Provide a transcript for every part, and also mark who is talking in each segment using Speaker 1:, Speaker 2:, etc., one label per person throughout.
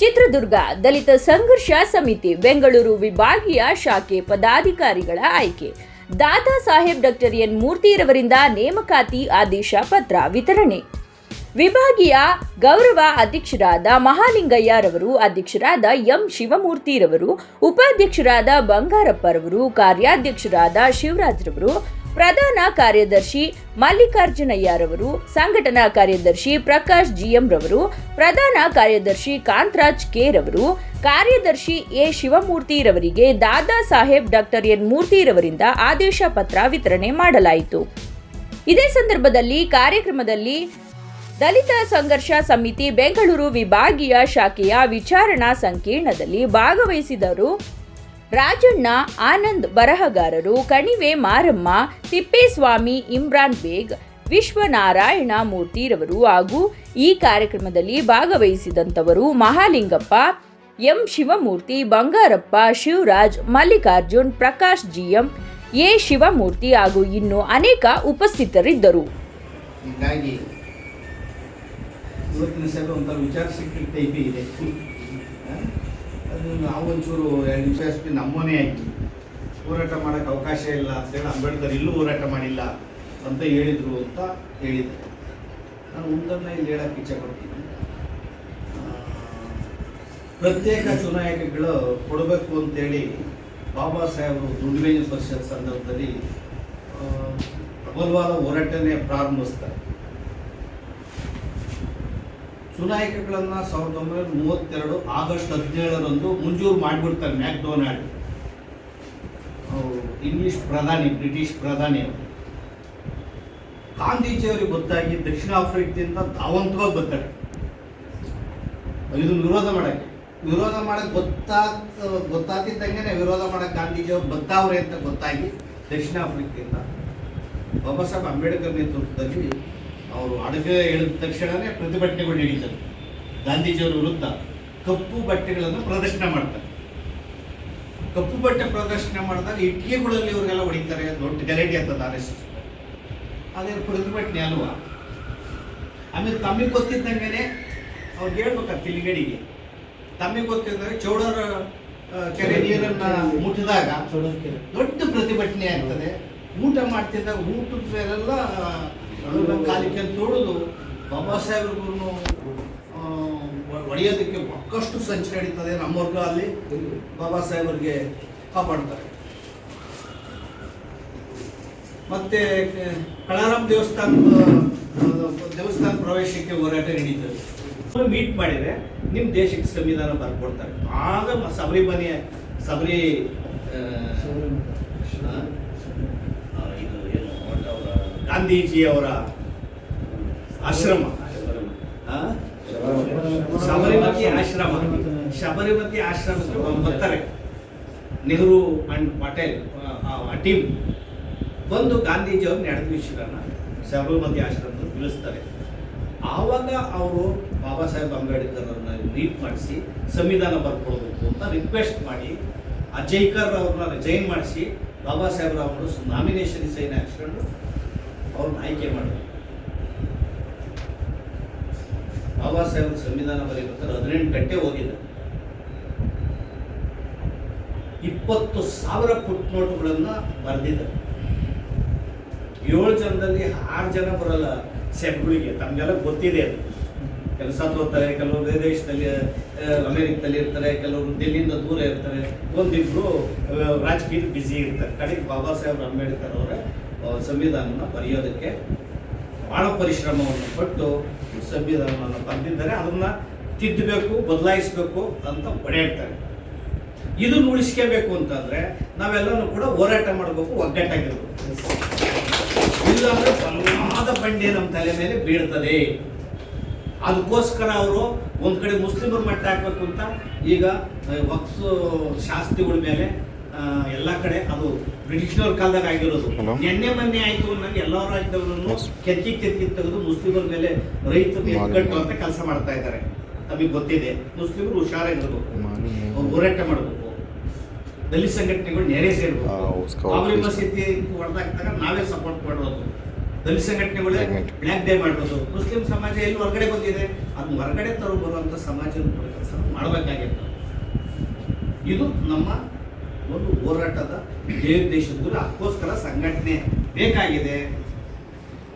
Speaker 1: ಚಿತ್ರದುರ್ಗ ದಲಿತ ಸಂಘರ್ಷ ಸಮಿತಿ ಬೆಂಗಳೂರು ವಿಭಾಗೀಯ ಶಾಖೆ ಪದಾಧಿಕಾರಿಗಳ ಆಯ್ಕೆ. ದಾದಾ ಸಾಹೇಬ್ ಡಾಕ್ಟರ್ ಎನ್ ಮೂರ್ತಿರವರಿಂದ ನೇಮಕಾತಿ ಆದೇಶ ಪತ್ರ ವಿತರಣೆ. ವಿಭಾಗೀಯ ಗೌರವ ಅಧ್ಯಕ್ಷರಾದ ಮಹಾಲಿಂಗಯ್ಯರವರು ಅಧ್ಯಕ್ಷರಾದ ಎಂ ಶಿವಮೂರ್ತಿರವರು ಉಪಾಧ್ಯಕ್ಷರಾದ ಬಂಗಾರಪ್ಪರವರು ಕಾರ್ಯಾಧ್ಯಕ್ಷರಾದ ಶಿವರಾಜ್ರವರು ಪ್ರಧಾನ ಕಾರ್ಯದರ್ಶಿ ಮಲ್ಲಿಕಾರ್ಜುನಯ್ಯರವರು ಸಂಘಟನಾ ಕಾರ್ಯದರ್ಶಿ ಪ್ರಕಾಶ್ ಜಿಎಂ ರವರು, ಪ್ರಧಾನ ಕಾರ್ಯದರ್ಶಿ ಕಾಂತರಾಜ್ ಕೆ ರವರು, ಕಾರ್ಯದರ್ಶಿ ಎ ಶಿವಮೂರ್ತಿರವರಿಗೆ ದಾದಾ ಸಾಹೇಬ್ ಡಾಕ್ಟರ್ ಎನ್ ಮೂರ್ತಿರವರಿಂದ ಆದೇಶ ಪತ್ರ ವಿತರಣೆ ಮಾಡಲಾಯಿತು. ಇದೇ ಸಂದರ್ಭದಲ್ಲಿ ಕಾರ್ಯಕ್ರಮದಲ್ಲಿ ದಲಿತ ಸಂಘರ್ಷ ಸಮಿತಿ ಬೆಂಗಳೂರು ವಿಭಾಗೀಯ ಶಾಖೆಯ ವಿಚಾರಣಾ ಸಂಕೀರ್ಣದಲ್ಲಿ ಭಾಗವಹಿಸಿದರು. ರಾಜಣ್ಣ, ಆನಂದ್ ಬರಹಗಾರರು ಕಣಿವೆ ಮಾರಮ್ಮ, ತಿಪ್ಪೇಸ್ವಾಮಿ, ಇಮ್ರಾನ್ ಬೇಗ್, ವಿಶ್ವನಾರಾಯಣ ಮೂರ್ತಿರವರು ಹಾಗೂ ಈ ಕಾರ್ಯಕ್ರಮದಲ್ಲಿ ಭಾಗವಹಿಸಿದಂಥವರು Mahalingappa, M Shivamurthy, Bangarappa, Shivaraj, Mallikarjun, Prakash GM, A Shivamurthy ಹಾಗೂ ಇನ್ನು ಅನೇಕ ಉಪಸ್ಥಿತರಿದ್ದರು
Speaker 2: ಇವತ್ತಿನ ಸಭೆ ಒಂಥರ ವಿಚಾರ ಟೈಪಿ? ಅದು ನಾವು ಒಂಚೂರು ಎರಡು ನಿಮಿಷ ಅಷ್ಟು ನಮ್ಮನೆ ಆಯ್ತು. ಹೋರಾಟ ಮಾಡೋಕ್ಕೆ ಅವಕಾಶ ಇಲ್ಲ ಅಂತೇಳಿ ಅಂಬೇಡ್ಕರ್ ಇಲ್ಲೂ ಹೋರಾಟ ಮಾಡಿಲ್ಲ ಅಂತ ಹೇಳಿದರು ಅಂತ ಹೇಳಿದೆ. ನಾನು ಒಂದನ್ನು ಇಲ್ಲಿ ಹೇಳಕ್ಕೆ ಇಚ್ಛೆ ಪಡ್ತೀನಿ. ಪ್ರತ್ಯೇಕ ಚುನಾಯಕಗಳು ಕೊಡಬೇಕು ಅಂತೇಳಿ ಬಾಬಾ ಸಾಹೇಬರು ದುಡಿಮೆ ಪರಿಷತ್ ಸಂದರ್ಭದಲ್ಲಿ ಪ್ರಬಲವಾದ ಹೋರಾಟನೇ ಪ್ರಾರಂಭಿಸ್ತಾರೆ. ಚುನಾಯಿಕೆಗಳನ್ನ ಸಾವಿರದ ಒಂಬೈನೂರ ಮೂವತ್ತೆರಡು ಆಗಸ್ಟ್ ಹದಿನೇಳರಂದು ಮಂಜೂರು ಮಾಡಿಬಿಡ್ತಾರೆ ಮ್ಯಾಕ್ಡೊನಾಲ್ಡ್. ಇಂಗ್ಲಿಷ್ ಪ್ರಧಾನಿ, ಬ್ರಿಟಿಷ್ ಪ್ರಧಾನಿ ಅವರು. ಗಾಂಧೀಜಿಯವರಿಗೆ ಗೊತ್ತಾಗಿ ದಕ್ಷಿಣ ಆಫ್ರಿಕಾದಿಂದ ಧಾವಂತವಾಗಿ ಬರ್ತಾರೆ. ಇದನ್ನು ವಿರೋಧ ಮಾಡಕ್ಕೆ. ವಿರೋಧ ಮಾಡಕ್ಕೆ ಗೊತ್ತಾ ಗೊತ್ತಾಗ್ತಿದ್ದಂಗೆ ವಿರೋಧ ಮಾಡಕ್ಕೆ ಗಾಂಧೀಜಿಯವರು ಬರ್ತಾವ್ರೆ ಅಂತ ಗೊತ್ತಾಗಿ ದಕ್ಷಿಣ ಆಫ್ರಿಕಾದಿಂದ ಬಾಬಾ ಸಾಹೇಬ್ ಅಂಬೇಡ್ಕರ್ ನೇತೃತ್ವದಲ್ಲಿ ಅವರು ಅಡುಗೆ ಹೇಳಿದ ತಕ್ಷಣವೇ ಪ್ರತಿಭಟನೆಗಳು ನಡೀತದೆ. ಗಾಂಧೀಜಿಯವರ ವಿರುದ್ಧ ಕಪ್ಪು ಬಟ್ಟೆಗಳನ್ನು ಪ್ರದರ್ಶನ ಮಾಡ್ತಾರೆ. ಕಪ್ಪು ಬಟ್ಟೆ ಪ್ರದರ್ಶನ ಮಾಡಿದಾಗ ಇಟ್ಟಿಗೆಗಳಲ್ಲಿ ಇವರಿಗೆಲ್ಲ ಹೊಡಿತಾರೆ ದೊಡ್ಡ ಗಲಾಟೆ ಅಂತ ಆರ್ ಎಸ್ ಎಸ್. ಅದೇ ಪ್ರತಿಭಟನೆ ಅಲ್ವಾ? ಆಮೇಲೆ ತಮಗೆ ಗೊತ್ತಿದ್ದಂಗೆ ಅವ್ರಿಗೆ ಹೇಳ್ಬೇಕಾಗ್ತದೆ ತಿಲಿಗಡಿಗೆ ತಮಗೆ ಗೊತ್ತಿದ್ದಾಗ ಚೌಡರ ಕೆರೆ ನೀರನ್ನ ಮುಟ್ಟಿದಾಗ ದೊಡ್ಡ ಪ್ರತಿಭಟನೆ ಆಗ್ತದೆ. ಊಟ ಮಾಡ್ತಿದ್ದಾಗ ಊಟದ ಮೇಲೆಲ್ಲ ಅದನ್ನ ಕಾಲಿಕೆ ತೊಳೆದು ಬಾಬಾ ಸಾಹೇಬ್ರಿಗೂ ಹೊಡೆಯೋದಕ್ಕೆ ಸಾಕಷ್ಟು ಸಂಚು ನಡೀತದೆ ನಮ್ಮ ವರ್ಗ ಅಲ್ಲಿ ಬಾಬಾ ಸಾಹೇಬ್ರಿಗೆ ಕಾಪಾಡ್ತಾರೆ. ಮತ್ತೆ ಕಳಾರಾಮ್ ದೇವಸ್ಥಾನದ ದೇವಸ್ಥಾನ ಪ್ರವೇಶಕ್ಕೆ ಹೋರಾಟ ನಡೀತದೆ. ಮೀಟ್ ಮಾಡಿದರೆ ನಿಮ್ಮ ದೇಶಕ್ಕೆ ಸಂವಿಧಾನ ಬರ್ಕೊಡ್ತಾರೆ. ಆಗ ಸಬರಿ ಶಬರಿಮನೆ ಶಬರಿ ಆ, ಆ, ಆ, ಇದು ಏನು ಒಟ್ಟು ಅವರ ಗಾಂಧೀಜಿಯವರ ಆಶ್ರಮ? ಶಬರಿಮತಿ ಆಶ್ರಮ. ಶಬರಿಮತಿ ಆಶ್ರಮಕ್ಕೆ ಬರ್ತಾರೆ ನೆಹರು ಅಂಡ್ ಪಟೇಲ್, ಆ ಟೀಮ್ ಬಂದು ಗಾಂಧೀಜಿಯವ್ರ ನಡೆದ ವಿಷಯಗಳನ್ನ ಶಬರಿಮತಿ ಆಶ್ರಮದಲ್ಲಿ ತಿಳಿಸ್ತಾರೆ. ಆವಾಗ ಅವರು ಬಾಬಾ ಸಾಹೇಬ್ ಅಂಬೇಡ್ಕರ್ ಅವ್ರನ್ನ ಮೀಟ್ ಮಾಡಿಸಿ ಸಂವಿಧಾನ ಬರ್ಕೊಳ್ಬೇಕು ಅಂತ ರಿಕ್ವೆಸ್ಟ್ ಮಾಡಿ ಅಜಯ್ಕರ್ ಅವ್ರನ್ನ ಜೈನ್ ಮಾಡಿಸಿ ಬಾಬಾ ಸಾಹೇಬ್ರ ಅವರು ನಾಮಿನೇಷನ್ ಸೈನ್ ಹಾಕ್ಸ್ಕೊಂಡು ಅವ್ರನ್ನ ಆಯ್ಕೆ ಮಾಡಿದ್ರು ಬಾಬಾ ಸಾಹೇಬ್ ಸಂವಿಧಾನ ಬರೀಬೇಕಾದ್ರೆ ಹದಿನೆಂಟು ಗಂಟೆ ಹೋಗಿದ್ದ ಇಪ್ಪತ್ತು ಸಾವಿರ ಪುಟ್ ನೋಟುಗಳನ್ನು ಬರೆದಿದ್ದ. ಏಳು ಜನದಲ್ಲಿ ಆರು ಜನ ಬರಲ್ಲ ಸೆಟ್ಗಳಿಗೆ, ತಮಗೆಲ್ಲ ಗೊತ್ತಿದೆ ಅದು. ಕೆಲಸ ತೋರ್ತಾರೆ ಕೆಲವರು ವಿದೇಶದಲ್ಲಿ ದೇಶದಲ್ಲಿ ಅಮೆರಿಕದಲ್ಲಿ ಇರ್ತಾರೆ ಕೆಲವರು ದಿಲ್ಲಿಯಿಂದ ದೂರ ಇರ್ತಾರೆ. ಒಂದಿಬ್ರು ರಾಜಕೀಯ ಬ್ಯುಸಿ ಇರ್ತಾರೆ. ಕಡೆಗೆ ಬಾಬಾ ಸಾಹೇಬ್ ಅಂಬೇಡ್ಕರ್ ಅವರ ಸಂವಿಧಾನನ ಬರೆಯೋದಕ್ಕೆ ಬಹಳ ಪರಿಶ್ರಮವನ್ನು ಪಟ್ಟು ಸಂವಿಧಾನವನ್ನು ಬರೆದಿದ್ದಾರೆ ಅದನ್ನ ತಿದ್ದಬೇಕು ಬದಲಾಯಿಸಬೇಕು ಅಂತ ಹೊಡೆಯಿರ್ತಾರೆ ಇದನ್ನು ಉಳಿಸ್ಕೋಬೇಕು ಅಂತಂದ್ರೆ ನಾವೆಲ್ಲನೂ ಕೂಡ ಹೋರಾಟ ಮಾಡಬೇಕು, ಒಗ್ಗಟ್ಟಾಗಿರ್ಬೇಕು. ಇಲ್ಲಾಂದ್ರೆ ಬಲವಾದ ಬಂಡೆ ನಮ್ಮ ತಲೆ ಮೇಲೆ ಬೀಳ್ತದೆ. ಅದಕ್ಕೋಸ್ಕರ ಅವರು ಒಂದು ಕಡೆ ಮುಸ್ಲಿಮರು ಮಟ್ಟ ಹಾಕ್ಬೇಕು ಅಂತ ಈಗ ವಕ್ಸು ಶಾಸ್ತ್ರಿಗಳ ಮೇಲೆ ಎಲ್ಲ ಕಡೆ ಅದು ಬ್ರಿಟಿಷ್ನವ್ರ ಕಾಲದಾಗ ಆಗಿರೋದು. ನಿನ್ನೆ ಮೊನ್ನೆ ಆಯ್ತು ಅನ್ನಂಗೆ ಎಲ್ಲ ರಾಜ್ಯದವರನ್ನು. ಕೆತ್ತಿ ಕೆತ್ತಿ ತೆಗೆದು ಮುಸ್ಲಿಮರ ಮೇಲೆ ರೈತರು ಕಟ್ಟು ಅಂತ ಕೆಲಸ ಮಾಡ್ತಾ ಇದ್ದಾರೆ. ನಮಗೆ ಗೊತ್ತಿದೆ. ಮುಸ್ಲಿಮರು ಹುಷಾರಾಗಿರ್ಬೇಕು. ಅವ್ರು ಹೋರಾಟ ಮಾಡಬೇಕು. ದಲಿತ ಸಂಘಟನೆಗಳು ನೆರೆ ಸೇರ್ಬೇಕು.
Speaker 3: ಆ, ಸ್ಥಿತಿ
Speaker 2: ಬಾಬರಿ
Speaker 3: office.
Speaker 2: ಮಸೀದಿ ಹೊಡೆದಾಕ್ದಾಗ ನಾವೇ ಸಪೋರ್ಟ್ ಮಾಡೋದು ದಲಿತ ಸಂಘಟನೆಗಳೇ. ಬ್ಲ್ಯಾಕ್ ಡೇ ಮಾಡೋದು ಮುಸ್ಲಿಂ ಸಮಾಜ ಎಲ್ಲಿ ಹೊರಗಡೆ ಬಂದಿದೆ? ಅದು ಹೊರಗಡೆ ತರೋ ಬರುವಂತ ಸಮಾಜದ ಕೆಲಸ ಮಾಡಬೇಕಾಗಿತ್ತು. ಇದು ನಮ್ಮ ಒಂದು ಹೋರಾಟದ ಜಯೋದ್ದೇಶದಲ್ಲಿ ಅದಕ್ಕೋಸ್ಕರ ಸಂಘಟನೆ ಬೇಕಾಗಿದೆ.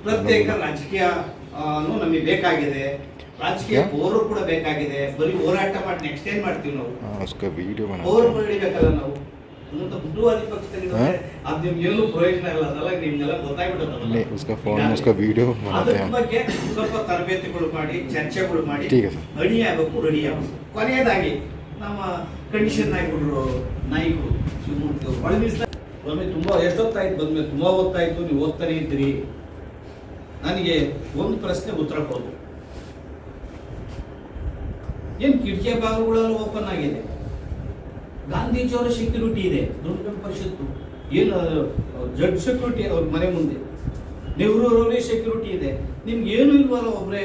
Speaker 2: ಪ್ರತ್ಯೇಕ ರಾಜಕೀಯ ನಮಗೆ ಬೇಕಾಗಿದೆ. ರಾಜಕೀಯ ಪೌರು ಕೂಡ ಬೇಕಾಗಿದೆ. ಬರೀ ಹೋರಾಟ ಮಾಡಿ ನೆಕ್ಸ್ಟ್ ಏನ್ ಮಾಡ್ತೀವಿ ನಾವು? ಪೌರು ಬೆಳಿಬೇಕಲ್ಲ ನಾವು? ಅನ್ನೋಂಥ ಬುದ್ಧವಾದಿ ಪಕ್ಷದಲ್ಲಿ ಅದು ನಿಮ್ಗೆಲ್ಲೂ ಪ್ರಯೋಜನ ಇಲ್ಲ. ಅದೆಲ್ಲ ನಿಮ್ಗೆಲ್ಲ
Speaker 3: ಗೊತ್ತಾಗ್ಬಿಟ್ಟದಲ್ಲ
Speaker 2: ಅದ್ರ ಬಗ್ಗೆ ಸ್ವಲ್ಪ ತರಬೇತಿಗಳು ಮಾಡಿ ಚರ್ಚೆಗಳು ಮಾಡಿ. ರೆಡಿ ಆಗಬೇಕು ರೆಡಿ ಆಗಬೇಕು ಕೊನೆಯದಾಗಿ ನಮ್ಮ ಕಂಡೀಷನ್ ನಾಯಕರು ನಾಯಕರು. ಸ್ವಾಮಿ, ತುಂಬಾ ಎಷ್ಟೊತ್ತಾಯ್ತು? ಬಂದ್ಮೇಲೆ ತುಂಬಾ ಹೊತ್ತಾಯ್ತು. ನೀವು ಓದ್ತಾನೆ ಇದ್ದೀರಿ. ನನಗೆ ಒಂದು ಪ್ರಶ್ನೆ ಉತ್ತರ ಕೊಡು. ಏನ್ ಕಿಟಕಿಯ ಭಾಗಗಳೆಲ್ಲ ಓಪನ್ ಆಗಿದೆ? ಗಾಂಧೀಜಿಯವರ ಸೆಕ್ಯೂರಿಟಿ ಇದೆ. ದೊಡ್ಡ ಪರಿಷತ್ತು. ಏನು ಜಡ್ ಸೆಕ್ಯೂರಿಟಿ ಅವ್ರ ಮನೆ ಮುಂದೆ. ನೆಹರು ಅವರೇ ಸೆಕ್ಯೂರಿಟಿ ಇದೆ. ನಿಮ್ಗೆ ಏನು ಇಲ್ವಲ್ಲ ಒಬ್ಬರೇ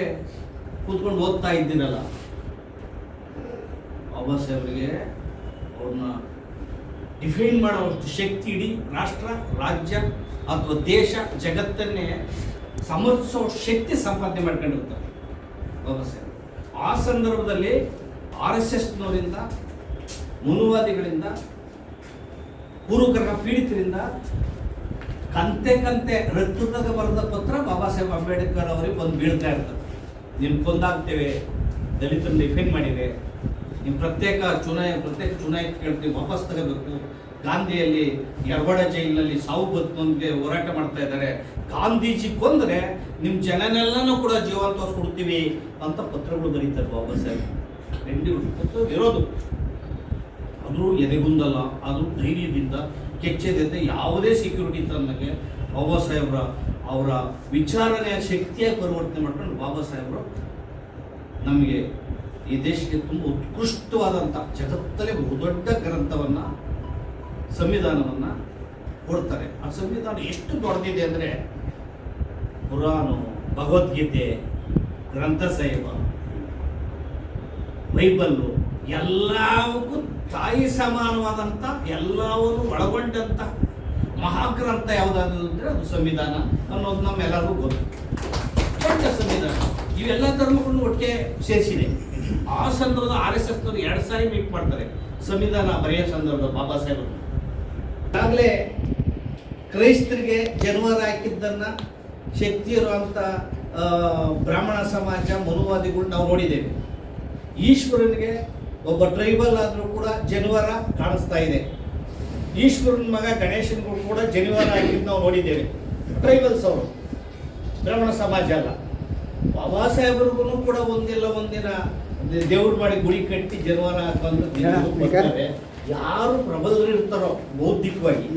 Speaker 2: ಕೂತ್ಕೊಂಡು ಓದ್ತಾ ಇದ್ದೀನಲ್ಲ ಬಾಬಾ ಅವರಿಗೆ ಅವ್ರನ್ನ ಡಿಫೈನ್ ಮಾಡುವಂಥ ಶಕ್ತಿ ಇಡೀ ರಾಷ್ಟ್ರ, ರಾಜ್ಯ, ಅಥವಾ ದೇಶ, ಜಗತ್ತನ್ನೇ ಸಮರ್ಥಿಸೋ ಶಕ್ತಿ ಸಂಪಾದನೆ ಮಾಡ್ಕೊಂಡಿರ್ತಾರೆ ಬಾಬಾ ಸಾಹೇಬ್. ಆ ಸಂದರ್ಭದಲ್ಲಿ ಆರ್ ಎಸ್ ಎಸ್ನವರಿಂದ, ಮುನುವಾದಿಗಳಿಂದ ಪೂರ್ವಕರ ಪೀಡಿತರಿಂದ ಕಂತೆ ಕಂತೆ ರಕ್ತದಾಗ ಬರೆದ ಪತ್ರ ಬಾಬಾ ಸಾಹೇಬ್ ಅಂಬೇಡ್ಕರ್ ಅವರಿಗೆ ಬಂದು ಬೀಳ್ತಾ ಇರ್ತದೆ. ನಿಮ್ಗೆ ಕೊಂದಾಗ್ತೇವೆ, ದಲಿತರನ್ನ ಡಿಫೈನ್ ಮಾಡಿದೆ ನೀವು ಪ್ರತ್ಯೇಕ ಚುನಾಯ ಪ್ರತ್ಯೇಕ ಚುನಾಯಿತ ಕೇಳ್ತೀವಿ, ವಾಪಸ್ ತಗೋಬೇಕು. ಗಾಂಧಿಯಲ್ಲಿ ಯರವಾಡ ಜೈಲಿನಲ್ಲಿ ಸಾವು ಬದುಕುವಂತೆ ಹೋರಾಟ ಮಾಡ್ತಾ ಇದ್ದಾರೆ. ಗಾಂಧೀಜಿ ಕೊಂದ್ರೆ ನಿಮ್ಮ ಜನನೆಲ್ಲನೂ ಕೂಡ ಜೀವಂತ ಕೊಡ್ತೀವಿ ಅಂತ ಪತ್ರಗಳು ಬರೀತಾರೆ ಬಾಬಾ ಸಾಹೇಬ್ ಪತ್ರ ಇರೋದು. ಆದರೂ ಎದೆಗುಂದಲ್ಲ, ಆದರೂ ಧೈರ್ಯದಿಂದ ಕೆಚ್ಚೆದಿಂದ ಯಾವುದೇ ಸೆಕ್ಯೂರಿಟಿ ತನ್ನಗೆ ಬಾಬಾ ಸಾಹೇಬ್ರ ಅವರ ವಿಚಾರಣೆಯ ಶಕ್ತಿಯಾಗಿ ಪರಿವರ್ತನೆ ಮಾಡ್ಕೊಂಡು ಬಾಬಾ ಸಾಹೇಬ್ರು ನಮಗೆ ಈ ದೇಶಕ್ಕೆ ತುಂಬ ಉತ್ಕೃಷ್ಟವಾದಂಥ ಜಗತ್ತಲ್ಲೇ ಬಹುದೊಡ್ಡ ಗ್ರಂಥವನ್ನು, ಸಂವಿಧಾನವನ್ನು ಕೊಡ್ತಾರೆ. ಆ ಸಂವಿಧಾನ ಎಷ್ಟು ದೊಡ್ಡದಿದೆ ಅಂದರೆ, ಪುರಾಣ, ಭಗವದ್ಗೀತೆ, ಗ್ರಂಥ ಸೈವ, ಬೈಬಲ್ಲು ಎಲ್ಲವಕ್ಕೂ ತಾಯಿ ಸಮಾನವಾದಂಥ, ಎಲ್ಲವನ್ನು ಒಳಗೊಂಡಂಥ ಮಹಾಗ್ರಂಥ ಯಾವುದಾದ್ರು ಅಂದರೆ ಅದು ಸಂವಿಧಾನ ಅನ್ನೋದು ನಮ್ಮೆಲ್ಲರಿಗೂ ಗೊತ್ತು. ದೊಡ್ಡ ಸಂವಿಧಾನ. ಇವೆಲ್ಲ ಧರ್ಮಗಳನ್ನು ಒಟ್ಟಿಗೆ ಸೇರಿಸಿದೆ. ಆ ಸಂದರ್ಭದ ಆರ್ ಎಸ್ ಎಸ್ನವರು ಎರಡು ಸಾರಿ ಮೀಟ್ ಮಾಡ್ತಾರೆ. ಸಂವಿಧಾನ ಬರೆಯೋ ಸಂದರ್ಭದ ಬಾಬಾ ಸಾಹೇಬರು. ಈಗಾಗಲೇ ಕ್ರೈಸ್ತರಿಗೆ ಜನವರ ಹಾಕಿದ್ದನ್ನ ಶಕ್ತಿ ಇರುವಂಥ ಬ್ರಾಹ್ಮಣ ಸಮಾಜ ಮನುವಾದಿಗಳು ನಾವು ನೋಡಿದ್ದೇವೆ. ಈಶ್ವರನಿಗೆ ಒಬ್ಬ ಟ್ರೈಬಲ್ ಆದರೂ ಕೂಡ ಜನವರ ಕಾಣಿಸ್ತಾ ಇದೆ. ಈಶ್ವರನ ಮಗ ಗಣೇಶನ್ಗಳು ಕೂಡ ಜನಿವಾರ ಹಾಕಿದ್ದು ನಾವು ನೋಡಿದ್ದೇವೆ. ಟ್ರೈಬಲ್ಸ್ ಅವರು. ಬ್ರಾಹ್ಮಣ ಸಮಾಜ ಅಲ್ಲ. ಬಾಬಾ ಸಾಹೇಬ್ರಿಗೂ ಕೂಡ ಒಂದಿಲ್ಲ ಒಂದಿನ ದೇವ್ರು ಮಾಡಿ ಗುಡಿ ಕಟ್ಟಿ ಜನವಾರ ಬರ್ತಾರೆ. ಯಾರು ಪ್ರಬಲರು ಇರ್ತಾರೋ ಬೌದ್ಧಿಕವಾಗಿ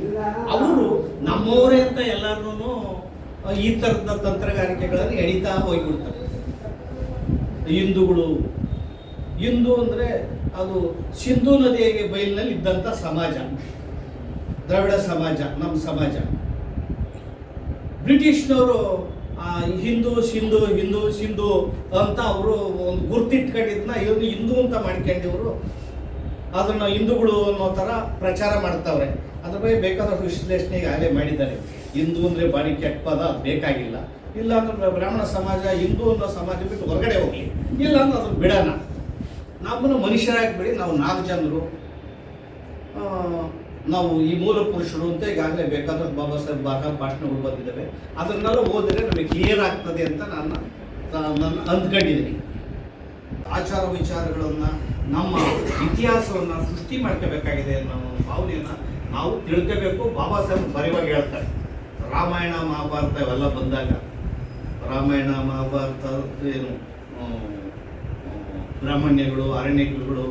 Speaker 2: ಅವರು ನಮ್ಮವರೇ ಅಂತ ಎಲ್ಲರೂ ಈ ಥರದ ತಂತ್ರಗಾರಿಕೆಗಳನ್ನು ಎಳಿತಾ ಹೋಗಿಬಿಡ್ತಾರೆ. ಹಿಂದೂಗಳು. ಹಿಂದೂ ಅಂದರೆ ಅದು ಸಿಂಧೂ ನದಿಯ ಬಯಲಿನಲ್ಲಿ ಇದ್ದಂತ ಸಮಾಜ. ದ್ರವಿಡ ಸಮಾಜ ನಮ್ಮ ಸಮಾಜ. ಬ್ರಿಟಿಷ್ನವರು ಹಿಂದೂ ಸಿಂಧು ಹಿಂದೂ ಸಿಂಧು ಅಂತ ಅವರು ಒಂದು ಗುರ್ತಿಟ್ಕೊಂಡಿದ್ನ ಇವ್ರು ಹಿಂದೂ ಅಂತ ಮಾಡ್ಕೊಂಡಿವರು. ಅದನ್ನ ಹಿಂದೂಗಳು ಅನ್ನೋ ಥರ ಪ್ರಚಾರ ಮಾಡ್ತಾವ್ರೆ. ಅದ್ರ ಬಗ್ಗೆ ಬೇಕಾದಷ್ಟು ವಿಶ್ಲೇಷಣೆ ಆಗಲೇ ಮಾಡಿದ್ದಾರೆ. ಹಿಂದೂ ಅಂದರೆ ಬಾರಿ ಕೆಟ್ಟ ಪದ ಬೇಕಾಗಿಲ್ಲ. ಇಲ್ಲ ಅಂದ್ರೆ ಬ್ರಾಹ್ಮಣ ಸಮಾಜ, ಹಿಂದೂ ಅನ್ನೋ ಸಮಾಜ ಬಿಟ್ಟು ಹೊರಗಡೆ ಹೋಗಿ ಇಲ್ಲ ಅಂದ್ರೆ ಅದು ಬಿಡೋಣ. ನಮ್ಮನ್ನು ಮನುಷ್ಯರಾಗಿ ಬಿಡಿ ನಾವು ನಾಲ್ಕು ಜನರು ನಾವು ಈ ಮೂಲ ಪುರುಷರು ಅಂತ ಈಗಾಗಲೇ ಬೇಕಾದಷ್ಟು ಬಾಬಾ ಸಾಹೇಬ್ ಬಾಗ ಭಾಷಣಗಳು ಬಂದಿದ್ದಾವೆ. ಅದನ್ನೆಲ್ಲ ಓದಿದ್ರೆ ನಮಗೆ ಕ್ಲಿಯರ್ ಆಗ್ತದೆ ಅಂತ ನಾನು ನನ್ನ ಅಂದ್ಕೊಂಡಿದ್ದೀನಿ. ಆಚಾರ ವಿಚಾರಗಳನ್ನು ನಮ್ಮ ಇತಿಹಾಸವನ್ನು ಸೃಷ್ಟಿ ಮಾಡ್ಕೋಬೇಕಾಗಿದೆ ಅನ್ನೋ ಭಾವನೆಯನ್ನು ನಾವು ತಿಳ್ಕೋಬೇಕು. ಬಾಬಾ ಸಾಹೇಬ್ ಬರೆಯುವಾಗ ಹೇಳ್ತಾರೆ, ರಾಮಾಯಣ ಮಹಾಭಾರತ ಇವೆಲ್ಲ ಬಂದಾಗ, ರಾಮಾಯಣ ಮಹಾಭಾರತ ಏನು ಬ್ರಾಹ್ಮಣ್ಯಗಳು ಅರಣ್ಯಗಳು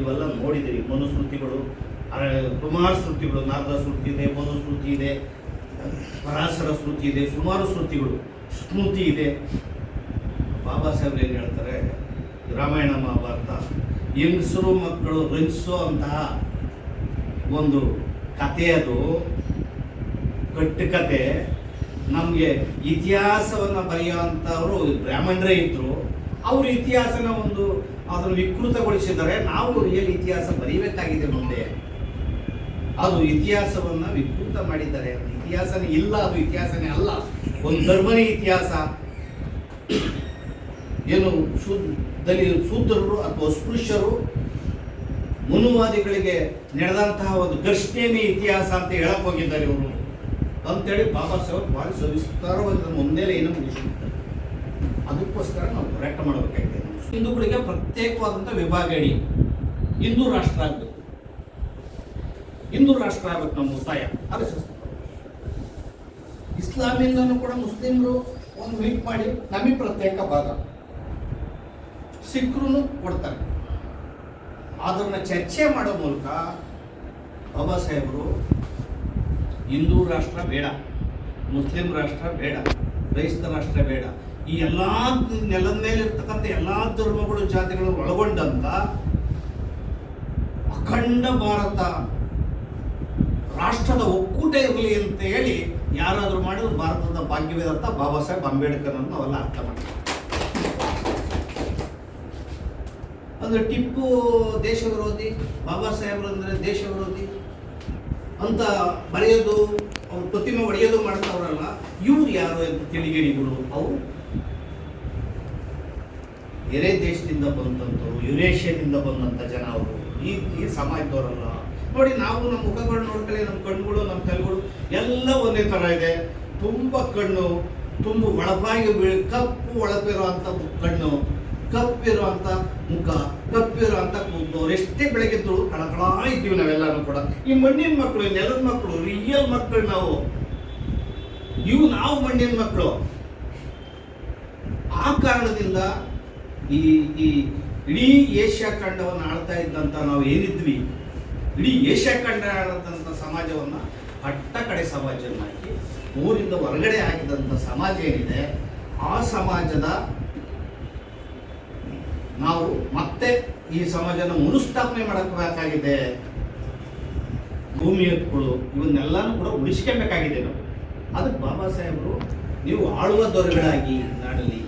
Speaker 2: ಇವೆಲ್ಲ ನೋಡಿದ್ದೀವಿ ಮನುಸ್ಮೃತಿಗಳು ಸುಮಾರು ಶ್ರುತಿಗಳು ನಾರದ ಶ್ರುತಿ ಇದೆ ಮನುಸ್ಮೃತಿ ಇದೆ, ಪರಾಶರ ಶ್ರುತಿ ಇದೆ, ಸುಮಾರು ಶ್ರುತಿಗಳು ಸ್ಮೃತಿ ಇದೆ. ಬಾಬಾ ಸಾಹೇಬ್ರು ಏನು ಹೇಳ್ತಾರೆ? ರಾಮಾಯಣ ಮಹಾಭಾರತ, ಹೆಂಗಸರು ಮಕ್ಕಳು ರಂಜಿಸೋ ಅಂತಹ ಒಂದು ಕತೆ ಅದು ಕಟ್ಟುಕತೆ ನಮಗೆ ಇತಿಹಾಸವನ್ನು ಬರೆಯುವಂಥವರು ಬ್ರಾಹ್ಮಣರೇ ಇದ್ದರು ಅವರು ಇತಿಹಾಸನ ಒಂದು ಅದನ್ನು ವಿಕೃತಗೊಳಿಸಿದರೆ ನಾವು ರಿಯಲ್ ಇತಿಹಾಸ ಬರೀಬೇಕಾಗಿದೆ ಮುಂದೆ. ಅದು ಇತಿಹಾಸವನ್ನು ವಿಕೃತ ಮಾಡಿದ್ದಾರೆ. ಇತಿಹಾಸನೇ ಇಲ್ಲ, ಅದು ಇತಿಹಾಸನೇ ಅಲ್ಲ. ಒಂದು ಧರ್ಮನೇ ಇತಿಹಾಸ. ಏನು ಶೂದ್ ದಲಿ ಶೂದ್ರರು ಅಥವಾ ಅಸ್ಪೃಶ್ಯರು ಮನುವಾದಿಗಳಿಗೆ ನಡೆದಂತಹ ಒಂದು ದರ್ಶನೇ ಇತಿಹಾಸ ಅಂತ ಹೇಳಕ್ ಹೋಗಿದ್ದಾರೆ ಇವರು. ಅಂತೇಳಿ ಬಾಬಾ ಸಾಹೇಬ್ ಭಾಳ ಸವಿಸ್ತಾರವಾಗಿ ನಮ್ಮ ಏನು ಮುಗಿಸ್ಬಿಡ್ತಾರೆ ಅದಕ್ಕೋಸ್ಕರ ನಾವು ಹೋರಾಟ ಮಾಡಬೇಕಾಗಿದೆ. ಹಿಂದೂಗಳಿಗೆ ಪ್ರತ್ಯೇಕವಾದಂಥ ವಿಭಾಗ ಹಿಂದೂ ರಾಷ್ಟ್ರ ಆಗಬೇಕು. ಹಿಂದೂ ರಾಷ್ಟ್ರ ಆಗ್ಬೇಕು ನಮ್ಮ ಒತ್ತಾಯ ಅದು. ಇಸ್ಲಾಮಿಂದನೂ ಕೂಡ ಮುಸ್ಲಿಮರು ಒಂದು ಮೀಟ್ ಮಾಡಿ ನಮಗೆ ಪ್ರತ್ಯೇಕ ಭಾಗ. ಸಿಖ್ರು ಕೊಡ್ತಾರೆ. ಅದನ್ನು ಚರ್ಚೆ ಮಾಡೋ ಮೂಲಕ ಬಾಬಾ ಸಾಹೇಬರು, ಹಿಂದೂ ರಾಷ್ಟ್ರ ಬೇಡ ಮುಸ್ಲಿಂ ರಾಷ್ಟ್ರ ಬೇಡ, ಕ್ರೈಸ್ತ ರಾಷ್ಟ್ರ ಬೇಡ, ಈ ಎಲ್ಲ ನೆಲದ ಮೇಲೆ ಇರ್ತಕ್ಕಂಥ ಎಲ್ಲ ಧರ್ಮಗಳು ಜಾತಿಗಳು ಒಳಗೊಂಡಂತ ಅಖಂಡ ಭಾರತ ರಾಷ್ಟ್ರದ ಒಕ್ಕೂಟ ಇರಲಿ ಅಂತ ಹೇಳಿ ಯಾರಾದರೂ ಮಾಡಿದ್ರು ಭಾರತದ ಭಾಗ್ಯವೇ ಅಂತ ಬಾಬಾ ಸಾಹೇಬ್ ಅಂಬೇಡ್ಕರ್ ಅಂತ ಅವೆಲ್ಲ ಅರ್ಥ ಮಾಡ್ತಾರೆ. ಅಂದ್ರೆ ಟಿಪ್ಪು ದೇಶ ವಿರೋಧಿ, ಬಾಬಾ ಸಾಹೇಬ್ರು ಅಂದ್ರೆ ದೇಶ ವಿರೋಧಿ ಅಂತ ಬರೆಯೋದು, ಅವ್ರ ಪ್ರತಿಮೆ ಒಡೆಯೋದು ಮಾಡ್ತಾವ್ರಲ್ಲ, ಇವ್ರು ಯಾರು ಅಂತ ತಿಳಿಗೇಡಿಗಳು ಅವರು ಬೇರೆ ದೇಶದಿಂದ ಬಂದಂಥವ್ರು, ಯುರೇಷಿಯಾದಿಂದ ಬಂದಂಥ ಜನ ಅವರು. ಈ ಈ ಸಮಾಜದವರಲ್ಲ. ನೋಡಿ ನಾವು ನಮ್ಮ ಮುಖಗಳು ನೋಡ್ಕೊಳ್ಳಿ, ನಮ್ಮ ಕಣ್ಣುಗಳು, ನಮ್ಮ ತಲೆಗಳು ಎಲ್ಲ ಒಂದೇ ಥರ ಇದೆ. ತುಂಬ ಕಣ್ಣು, ತುಂಬ ಒಳಪಾಗಿ ಬೀಳಿ, ಕಪ್ಪು ಒಳಪಿರುವಂಥ ಕಣ್ಣು ಕಪ್ಪಿರುವಂಥ ಮುಖ ಕಪ್ಪಿರುವಂಥ ಕೂದಲು. ಎಷ್ಟೇ ಬೆಳಗ್ಗೆ ತುಳು ಕಳಕಳ ಇದ್ದೀವಿ ನಾವೆಲ್ಲರೂ ಕೂಡ. ಈ ಮಣ್ಣಿನ ಮಕ್ಕಳು ನೆಲದ ಮಕ್ಕಳು ರಿಯಲ್ ಮಕ್ಕಳು ನಾವು. ಇವು ನಾವು ಮಣ್ಣಿನ ಮಕ್ಕಳು. ಆ ಕಾರಣದಿಂದ ಈ ಈ ಇಡೀ ಏಷ್ಯಾ ಖಂಡವನ್ನು ಆಳ್ತಾ ಇದ್ದಂಥ ನಾವು ಏನಿದ್ವಿ? ಇಡೀ ಏಷ್ಯಾ ಖಂಡ ಸಮಾಜವನ್ನು ಅಟ್ಟ ಕಡೆ ಸಮಾಜವನ್ನಾಗಿ ಊರಿಂದ ಹೊರಗಡೆ ಆಗಿದಂಥ ಸಮಾಜ ಏನಿದೆ, ಆ ಸಮಾಜದ ನಾವು ಮತ್ತೆ ಈ ಸಮಾಜನ ಮರುಸ್ಥಾಪನೆ ಮಾಡಬೇಕಾಗಿದೆ ಭೂಮಿ ಹಕ್ಕುಗಳು ಇವನ್ನೆಲ್ಲಾನು ಕೂಡ ಉಳಿಸ್ಕೊಬೇಕಾಗಿದೆ ನಾವು. ಅದಕ್ಕೆ ಬಾಬಾ ಸಾಹೇಬರು, ನೀವು ಆಳುವ ದೊರೆಗಳಾಗಿ ನಾಡಲ್ಲಿ,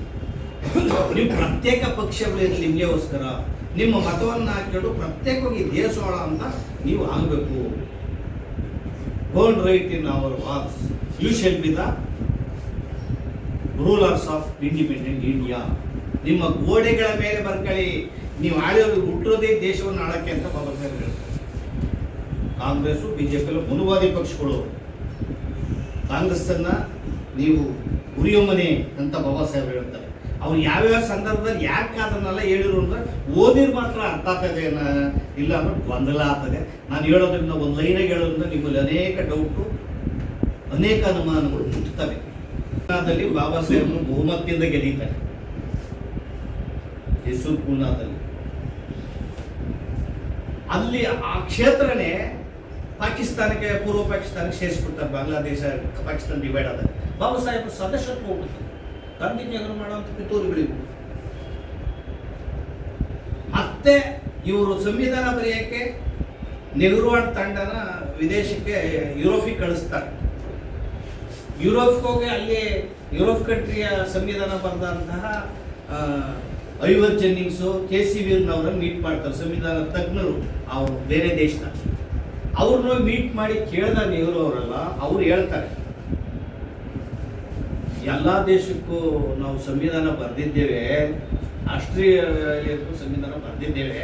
Speaker 2: ನೀವು ಪ್ರತ್ಯೇಕ ಪಕ್ಷಗಳು ನಿಮಗೆಗೋಸ್ಕರ ನಿಮ್ಮ ಮತವನ್ನು ಹಾಕಿಕೊಂಡು ಪ್ರತ್ಯೇಕವಾಗಿ ದೇಶವಾಳ ಅಂತ ನೀವು ಆಗಬೇಕು. Gold write in our walls you shall be the rulers of independent India ನಿಮ್ಮ ಗೋಡೆಗಳ ಮೇಲೆ ಬರ್ಕೊಳ್ಳಿ. ನೀವು ಆಳಿರೋದು ಹುಟ್ಟಿರೋದೇ ದೇಶವನ್ನು ಆಳಕ್ಕೆ ಅಂತ ಬಾಬಾ ಸಾಹೇಬ್ ಹೇಳ್ತಾರೆ. ಕಾಂಗ್ರೆಸ್ ಬಿಜೆಪಿ ಮನುವಾದಿ ಮುನುವಾದಿ ಪಕ್ಷಗಳು. ಕಾಂಗ್ರೆಸ್ಸನ್ನ ನೀವು ಉರಿಯೋ ಮನೆ ಅಂತ ಬಾಬಾ ಸಾಹೇಬ್ ಹೇಳ್ತಾರೆ. ಅವ್ರು ಯಾವ್ಯಾವ ಸಂದರ್ಭದಲ್ಲಿ ಯಾಕೆ ಅದನ್ನೆಲ್ಲ ಹೇಳಿದ್ರು ಅಂದ್ರೆ ಓದಿರ್ ಮಾತ್ರ ಅರ್ಥ ಆಗ್ತದೆ ಇಲ್ಲ ಅಂದ್ರೆ ಗೊಂದಲ ಆಗ್ತದೆ. ನಾನು ಹೇಳೋದ್ರಿಂದ ಒಂದು ಲೈನಾಗಿ ಹೇಳೋದ್ರಿಂದ ನಿಮ್ಮಲ್ಲಿ ಅನೇಕ ಡೌಟು ಅನೇಕ ಅನುಮಾನಗಳು ಹುಟ್ಟುತ್ತವೆ ಪೂನಾದಲ್ಲಿ ಬಾಬಾ ಸಾಹೇಬ್ರು ಬಹುಮತದಿಂದ ಗೆಲ್ಲಿದ್ದಾರೆ. ಹೆಸರು ಪೂನಾದಲ್ಲಿ ಅಲ್ಲಿ ಆ ಕ್ಷೇತ್ರನೇ ಪಾಕಿಸ್ತಾನಕ್ಕೆ, ಪೂರ್ವ ಪಾಕಿಸ್ತಾನಕ್ಕೆ ಸೇರಿಸ್ಬಿಡ್ತಾರೆ. ಬಾಂಗ್ಲಾದೇಶ, ಪಾಕಿಸ್ತಾನ ಡಿವೈಡ್ ಆದಾಗ. ಬಾಬಾ ಸಾಹೇಬ್ ಸದಸ್ಯತ್ವ ಹೋಗ್ಬಿಡ್ತಾರೆ ಗಾಂಧೀಜಿಯವರು ಮಾಡುವಂಥ ಪಿತೂರಿಗಳಿವು ಮತ್ತೆ ಇವರು ಸಂವಿಧಾನ ಬರೆಯಕ್ಕೆ ನೆಹರುವಾಡ್ ತಂಡನ ವಿದೇಶಕ್ಕೆ ಯುರೋಪಿಗೆ ಕಳಿಸ್ತಾರೆ. ಯುರೋಪ್ಗೆ ಹೋಗಿ ಅಲ್ಲಿ ಯುರೋಪ್ ಕಂಟ್ರಿಯ ಸಂವಿಧಾನ ಬರೆದಂತಹ ಐವರ್ ಜೆನ್ನಿಂಗ್ಸು ಕೆ ಸಿ ವೀರ್ನವ್ರನ್ನ ಮೀಟ್ ಮಾಡ್ತಾರೆ. ಸಂವಿಧಾನ ತಜ್ಞರು, ಅವರು ಬೇರೆ ದೇಶದ. ಅವ್ರನ್ನ ಮೀಟ್ ಮಾಡಿ ಕೇಳ್ದ ನೆಹರು ಅವರೆಲ್ಲ, ಅವ್ರು ಹೇಳ್ತಾರೆ ಎಲ್ಲ ದೇಶಕ್ಕೂ ನಾವು ಸಂವಿಧಾನ ಬರೆದಿದ್ದೇವೆ ಆಸ್ಟ್ರೇಲಿಯಾಕ್ಕೂ ಸಂವಿಧಾನ ಬರೆದಿದ್ದೇವೆ.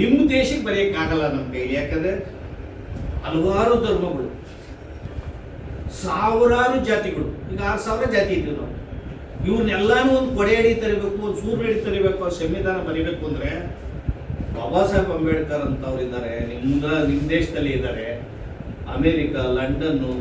Speaker 2: ನಿಮ್ಮ ದೇಶಕ್ಕೆ ಬರೆಯೋಕ್ಕಾಗಲ್ಲ ನಮ್ಮ ಕೈಲಿ ಯಾಕಂದ್ರೆ ಹಲವಾರು ಧರ್ಮಗಳು, ಸಾವಿರಾರು ಜಾತಿಗಳು, ಈಗ ಆರು ಸಾವಿರ ಜಾತಿ ಇದ್ದೀವಿ ನಾವು. ಇವ್ರನ್ನೆಲ್ಲಾನು ಒಂದು ಕೊಡೆ ಅಡಿ ತರಬೇಕು, ಒಂದು ಸೂರ್ಯ ಅಡಿ ತರಬೇಕು, ಆ ಸಂವಿಧಾನ ಬರೀಬೇಕು ಅಂದ್ರೆ ಬಾಬಾ ಸಾಹೇಬ್ ಅಂಬೇಡ್ಕರ್ ಅಂತವ್ರು ಇದ್ದಾರೆ ನಿಮ್ಮ ನಿಮ್ಮ ದೇಶದಲ್ಲಿ ಇದ್ದಾರೆ. America, London